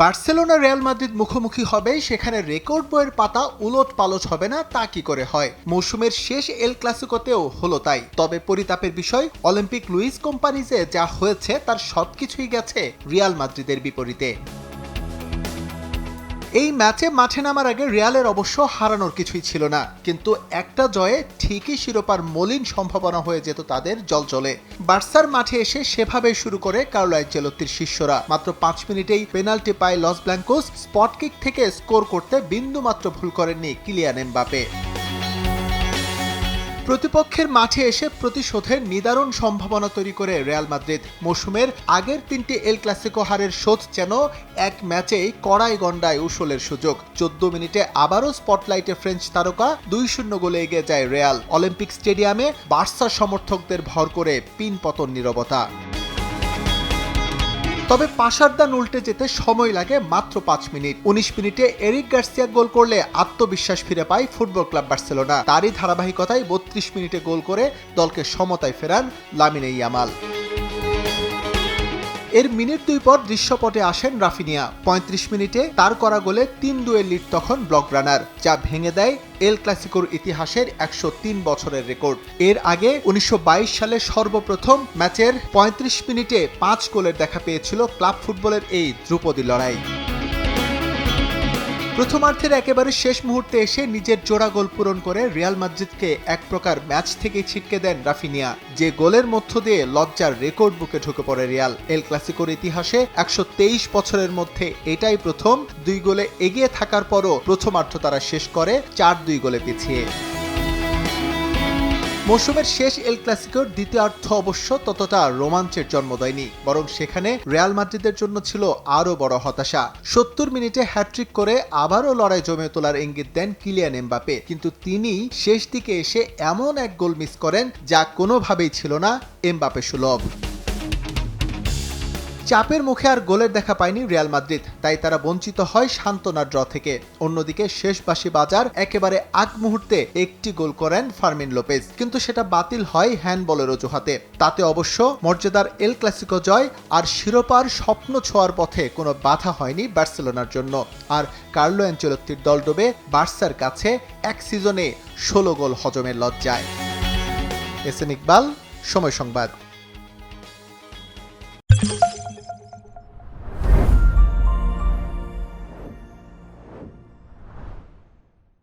Barcelona Real Madrid মুখোমুখি হবে, সেখানে রেকর্ড বইয়ের পাতা উলট পালট হবে না, তা কি করে হয়? মৌসুমের শেষ এল ক্লাসিকোতেও হলো তাই। তবে পরিতাপের বিষয়, অলিম্পিক লুইস কোম্পানিজে যা হয়েছে, তার সবকিছুই গেছে রিয়াল মাদ্রিদের বিপরীতে। এই ম্যাচে মাঠে নামার আগে রিয়ালের অবশ্য হারানোর কিছুই ছিল না। কিন্তু একটা জয়ে ঠিকই শিরোপার মলিন সম্ভাবনা হয়ে যেত তাদের জলজলে। বার্সার মাঠে এসে সেভাবে শুরু করে কার্লোয় জেলত্তির শিষ্যরা। মাত্র পাঁচ মিনিটেই পেনাল্টি পায় লস ব্ল্যাঙ্কোস। স্পট কিক থেকে স্কোর করতে বিন্দুমাত্র ভুল করেননি কিলিয়ান এমবাপে। প্রতিপক্ষের মাঠে এসে প্রতিশোধের নিদারুণ সম্ভাবনা তৈরি করে রিয়াল মাদ্রিদ। মৌসুমের আগের তিনটি এল ক্লাসিকো হারের শোধ যেন এক ম্যাচেই কড়াই গন্ডায় উসলের সুযোগ। চোদ্দ মিনিটে আবারও স্পটলাইটে ফ্রেঞ্চ তারকা দুই শূন্য গোলে এগিয়ে যায় রিয়াল। অলিম্পিক স্টেডিয়ামে বার্সা সমর্থকদের ভর করে পিন পতন নীরবতা। তবে পাশারদান উল্টে যেতে সময় লাগে মাত্র পাঁচ মিনিট। উনিশ মিনিটে এরিক গার্সিয়া গোল করলে আত্মবিশ্বাস ফিরে পায় ফুটবল ক্লাব বার্সেলোনা। তারই ধারাবাহিকতায় বত্রিশ মিনিটে গোল করে দলকে সমতায় ফেরান লামিনে ইয়ামাল। এর মিনিট দুই পর দৃশ্যপটে আসেন রাফিনিয়া। ৩৫ মিনিটে তার করা গোলে তিন দুয়ের লিড তখন ব্লক রানার, যা ভেঙে দেয় এল ক্লাসিকোর ইতিহাসের একশো তিন বছরের রেকর্ড। এর আগে উনিশশো বাইশ সালে সর্বপ্রথম ম্যাচের ৩৫ মিনিটে পাঁচ গোলের দেখা পেয়েছিল ক্লাব ফুটবলের এই ধ্রুপদী লড়াই। প্রথমার্ধের একেবারে শেষ মুহূর্তে এসে নিজের জোড়া গোল পূরণ করে রিয়াল মাদ্রিদকে এক প্রকার ম্যাচ থেকেই ছিটকে দেন রাফিনিয়া, যে গোলের মধ্য দিয়ে লজ্জার রেকর্ড বুকে ঢুকে পড়ে রিয়াল। এল ক্লাসিকোর ইতিহাসে একশো তেইশ বছরের মধ্যে এটাই প্রথম, দুই গোলে এগিয়ে থাকার পরও প্রথমার্ধ তারা শেষ করে চার দুই গোলে পিছিয়ে। মৌসুমের শেষ এল ক্লাসিকোর দ্বিতীয়ার্ধ অবশ্য ততটা রোমাঞ্চের জন্ম দেয়নি, বরং সেখানে রিয়াল মাদ্রিদের জন্য ছিল আরও বড় হতাশা। সত্তর মিনিটে হ্যাট্রিক করে আবারও লড়াই জমে তোলার ইঙ্গিত দেন কিলিয়ান এমবাপে কিন্তু তিনি শেষ দিকে এসে এমন এক গোল মিস করেন যা কোনোভাবেই ছিল না এমবাপে সুলভ। চাপের মুখে আর গোলের দেখা পায়নি রিয়াল মাদ্রিদ। তাই তারা বঞ্চিত হয় সান্ত্বনার ড্র থেকে। অন্যদিকে শেষ বাসি বাজার একেবারে আগ মুহূর্তে একটি গোল করেন ফার্মিন লোপেজ। কিন্তু সেটা বাতিল হয় হ্যান্ডবলের অজুহাতে। তাতে অবশ্য মর্যাদার এল ক্লাসিকো জয় আর শিরোপার স্বপ্ন ছোঁয়ার পথে কোনো বাধা হয়নি বার্সেলোনার জন্য। আর কার্লো অ্যাঞ্চেলত্তির দল ডোবে বার্সার কাছে এক সিজনে ষোলো গোল হজমের লজ্জায়। এস এন ইকবাল, সময় সংবাদ।